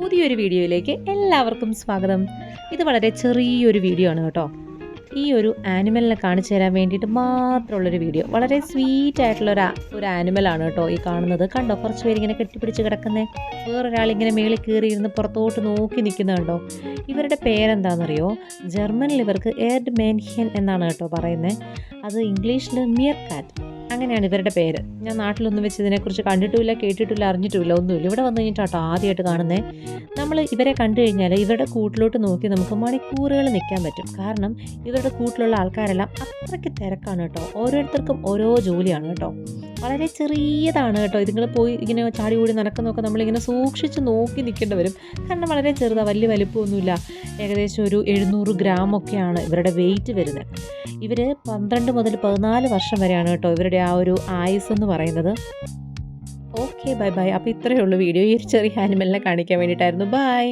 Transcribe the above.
പുതിയൊരു വീഡിയോയിലേക്ക് എല്ലാവർക്കും സ്വാഗതം. ഇത് വളരെ ചെറിയൊരു വീഡിയോ ആണ് കേട്ടോ. ഈ ഒരു ആനിമലിനെ കാണിച്ചു തരാൻ വേണ്ടിയിട്ട് മാത്രമുള്ളൊരു വീഡിയോ. വളരെ സ്വീറ്റ് ആയിട്ടുള്ള ഒരു ആനിമലാണ് കേട്ടോ ഈ കാണുന്നത്. കണ്ടോ കുറച്ച് പേരിങ്ങനെ കെട്ടിപ്പിടിച്ച് കിടക്കുന്നേ. വേറൊരാളിങ്ങനെ മേളിൽ കയറിയിരുന്ന് പുറത്തോട്ട് നോക്കി നിൽക്കുന്നുണ്ടോ ഇവരുടെ പേരെന്താണെന്നറിയോ ജർമ്മനിൽ ഇവർക്ക് എയർഡ് മെൻഹ്യൻ എന്നാണ് കേട്ടോ പറയുന്നത് അത് ഇംഗ്ലീഷിൽ മിയർ കാറ്റ് അങ്ങനെയാണ് ഇവരുടെ പേര്. ഞാൻ നാട്ടിലൊന്നും വെച്ച് ഇതിനെക്കുറിച്ച് കണ്ടിട്ടുമില്ല കേട്ടിട്ടില്ല അറിഞ്ഞിട്ടുമില്ല ഒന്നുമില്ല. ഇവിടെ വന്നു കഴിഞ്ഞിട്ടാട്ടോ ആദ്യമായിട്ട് കാണുന്നത് നമ്മൾ ഇവരെ കണ്ടു കഴിഞ്ഞാൽ ഇവരുടെ കൂട്ടിലോട്ട് നോക്കി നമുക്ക് മണിക്കൂറുകൾ നിൽക്കാൻ പറ്റും. കാരണം ഇവരുടെ കൂട്ടിലുള്ള ആൾക്കാരെല്ലാം അത്രയ്ക്ക് തിരക്കാണ് കേട്ടോ. ഓരോരുത്തർക്കും ഓരോ ജോലിയാണ് കേട്ടോ. വളരെ ചെറിയതാണ് കേട്ടോ. ഇതിങ്ങൾ പോയി ഇങ്ങനെ ചാടി കൂടി നടക്കുന്നൊക്കെ നമ്മളിങ്ങനെ സൂക്ഷിച്ച് നോക്കി നിൽക്കേണ്ടി വരും കാരണം വളരെ ചെറുതാണ് വലിയ വലിപ്പമൊന്നുമില്ല. ഏകദേശം ഒരു എഴുന്നൂറ് ഗ്രാമൊക്കെയാണ് ഇവരുടെ വെയിറ്റ് വരുന്നത്. ഇവർ പന്ത്രണ്ട് മുതൽ പതിനാല് വർഷം വരെയാണ് കേട്ടോ ഇവരുടെ ആ ഒരു ആയുസ് എന്ന് പറയുന്നത്. ഓക്കെ ബൈ ബൈ അപ്പോൾ ഇത്രയേ ഉള്ളൂ വീഡിയോ. ഈ ചെറിയ ആനിമലിനെ കാണിക്കാൻ വേണ്ടിയിട്ടായിരുന്നു. ബൈ